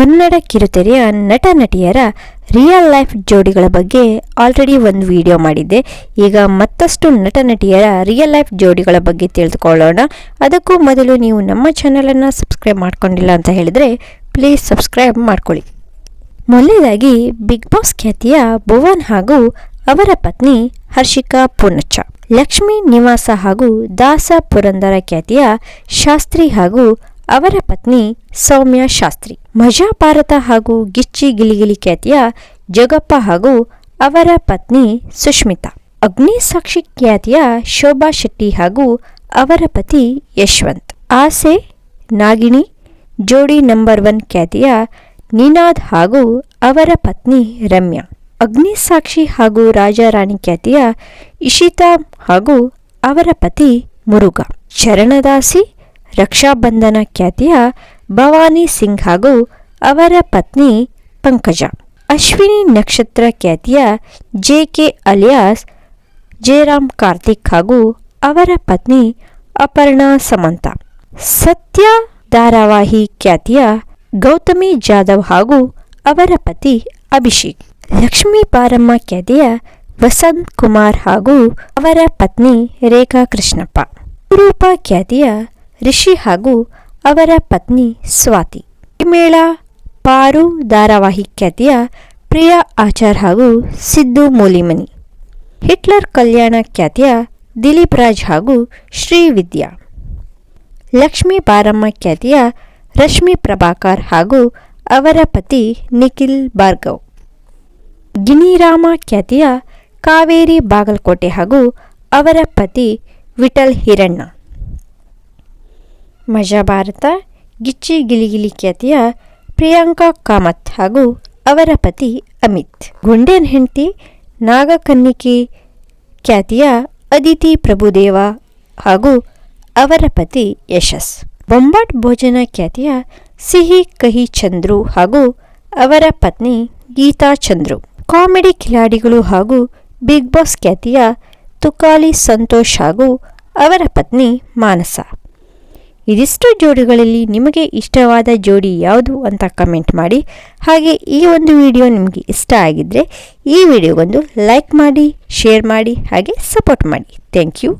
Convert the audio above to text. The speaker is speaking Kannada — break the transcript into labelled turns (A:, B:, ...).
A: ಕನ್ನಡ ಕಿರುತೆರೆಯ ನಟ ನಟಿಯರ ರಿಯಲ್ ಲೈಫ್ ಜೋಡಿಗಳ ಬಗ್ಗೆ ಆಲ್ರೆಡಿ ಒಂದು ವಿಡಿಯೋ ಮಾಡಿದ್ದೆ. ಈಗ ಮತ್ತಷ್ಟು ನಟ ನಟಿಯರ ರಿಯಲ್ ಲೈಫ್ ಜೋಡಿಗಳ ಬಗ್ಗೆ ತಿಳಿದುಕೊಳ್ಳೋಣ. ಅದಕ್ಕೂ ಮೊದಲು ನೀವು ನಮ್ಮ ಚಾನಲನ್ನು ಸಬ್ಸ್ಕ್ರೈಬ್ ಮಾಡ್ಕೊಂಡಿಲ್ಲ ಅಂತ ಹೇಳಿದರೆ ಪ್ಲೀಸ್ ಸಬ್ಸ್ಕ್ರೈಬ್ ಮಾಡ್ಕೊಳ್ಳಿ. ಮೊದಲನೇದಾಗಿ ಬಿಗ್ ಬಾಸ್ ಖ್ಯಾತಿಯ ಭುವನ್ ಹಾಗೂ ಅವರ ಪತ್ನಿ ಹರ್ಷಿಕಾ ಪೂನಚ್ಚ. ಲಕ್ಷ್ಮೀ ನಿವಾಸ ಹಾಗೂ ದಾಸ ಪುರಂದರ ಖ್ಯಾತಿಯ ಶಾಸ್ತ್ರಿ ಹಾಗೂ ಅವರ ಪತ್ನಿ ಸೌಮ್ಯ ಶಾಸ್ತ್ರಿ. ಮಜಾ ಭಾರತ ಹಾಗೂ ಗಿಚ್ಚಿ ಗಿಲಿಗಿಲಿ ಖ್ಯಾತಿಯ ಜಗಪ್ಪ ಹಾಗೂ ಅವರ ಪತ್ನಿ ಸುಷ್ಮಿತಾ ಅಗ್ನಿ ಸಾಕ್ಷಿ ಖ್ಯಾತಿಯ ಶೋಭಾ ಶೆಟ್ಟಿ ಹಾಗೂ ಅವರ ಪತಿ ಯಶವಂತ್. ಆಸೆ, ನಾಗಿಣಿ, ಜೋಡಿ ನಂಬರ್ ಒನ್ ಖ್ಯಾತಿಯ ನಿನಾದ್ ಹಾಗೂ ಅವರ ಪತ್ನಿ ರಮ್ಯಾ. ಅಗ್ನಿ ಸಾಕ್ಷಿ ಹಾಗೂ ರಾಜಾರಾಣಿ ಖ್ಯಾತಿಯ ಇಶಿತಾ ಹಾಗೂ ಅವರ ಪತಿ ಮುರುಘಾ. ಶರಣದಾಸಿ ರಕ್ಷಾಬಂಧನ ಖ್ಯಾತಿಯ ಭವಾನಿ ಸಿಂಗ್ ಹಾಗೂ ಅವರ ಪತ್ನಿ ಪಂಕಜ. ಅಶ್ವಿನಿ ನಕ್ಷತ್ರ ಖ್ಯಾತಿಯ J K alias, Jayaram Karthik ಹಾಗೂ ಅವರ ಪತ್ನಿ ಅಪರ್ಣಾ ಸಮಂತ. ಸತ್ಯ ಧಾರಾವಾಹಿ ಖ್ಯಾತಿಯ ಗೌತಮಿ ಜಾಧವ್ ಹಾಗೂ ಅವರ ಪತಿ ಅಭಿಷೇಕ್. ಲಕ್ಷ್ಮೀ ಪಾರಮ್ಮ ಖ್ಯಾತಿಯ ವಸಂತ್ ಕುಮಾರ್ ಹಾಗೂ ಅವರ ಪತ್ನಿ ರೇಖಾ ಕೃಷ್ಣಪ್ಪ. ರೂಪ ಖ್ಯಾತಿಯ ರಿಷಿ ಹಾಗೂ ಅವರ ಪತ್ನಿ ಸ್ವಾತಿ. ಮೇಳ ಪಾರು, ಧಾರಾವಾಹಿ ಖ್ಯಾತಿಯ ಪ್ರಿಯಾ ಆಚಾರ್ ಹಾಗೂ ಸಿದ್ದು ಮೂಲಿಮನಿ. ಹಿಟ್ಲರ್ ಕಲ್ಯಾಣ ಖ್ಯಾತಿಯ ದಿಲೀಪ್ ರಾಜ್ ಹಾಗೂ ಶ್ರೀವಿದ್ಯಾ ಲಕ್ಷ್ಮೀ ಬಾರಮ್ಮ ಖ್ಯಾತಿಯ ರಶ್ಮಿ ಪ್ರಭಾಕರ್ ಹಾಗೂ ಅವರ ಪತಿ ನಿಖಿಲ್ ಭಾರ್ಗವ್. ಗಿನಿರಾಮ ಖ್ಯಾತಿಯ ಕಾವೇರಿ ಬಾಗಲಕೋಟೆ ಹಾಗೂ ಅವರ ಪತಿ ವಿಠಲ್ ಹಿರಣ್ಣ. ಮಜಾ ಭಾರತ ಗಿಚ್ಚಿ ಗಿಲಿಗಿಲಿ ಖ್ಯಾತಿಯ ಪ್ರಿಯಾಂಕಾ ಕಾಮತ್ ಹಾಗೂ ಅವರ ಪತಿ ಅಮಿತ್. ಗುಂಡೇನ್ ಹೆಂಡತಿ ನಾಗಕನ್ನಿಕೆ ಖ್ಯಾತಿಯ ಅದಿತಿ ಪ್ರಭುದೇವ ಹಾಗೂ ಅವರ ಪತಿ ಯಶಸ್. ಬೊಂಬಾಟ್ ಭೋಜನ ಖ್ಯಾತಿಯ ಸಿಹಿ ಕಹಿ ಚಂದ್ರು ಹಾಗೂ ಅವರ ಪತ್ನಿ ಗೀತಾ ಚಂದ್ರು. ಕಾಮಿಡಿ ಖಿಲಾಡಿಗಳು ಹಾಗೂ ಬಿಗ್ ಬಾಸ್ ಖ್ಯಾತಿಯ ತುಕಾಲಿ ಸಂತೋಷ್ ಹಾಗೂ ಅವರ ಪತ್ನಿ ಮಾನಸ. ಇದಿಷ್ಟು ಜೋಡಿಗಳಲ್ಲಿ ನಿಮಗೆ ಇಷ್ಟವಾದ ಜೋಡಿ ಯಾವುದು ಅಂತ ಕಮೆಂಟ್ ಮಾಡಿ. ಹಾಗೆ ಈ ಒಂದು ವಿಡಿಯೋ ನಿಮಗೆ ಇಷ್ಟ ಆಗಿದ್ದರೆ ಈ ವಿಡಿಯೋಗೊಂದು ಲೈಕ್ ಮಾಡಿ, ಶೇರ್ ಮಾಡಿ, ಹಾಗೆ ಸಪೋರ್ಟ್ ಮಾಡಿ. Thank you.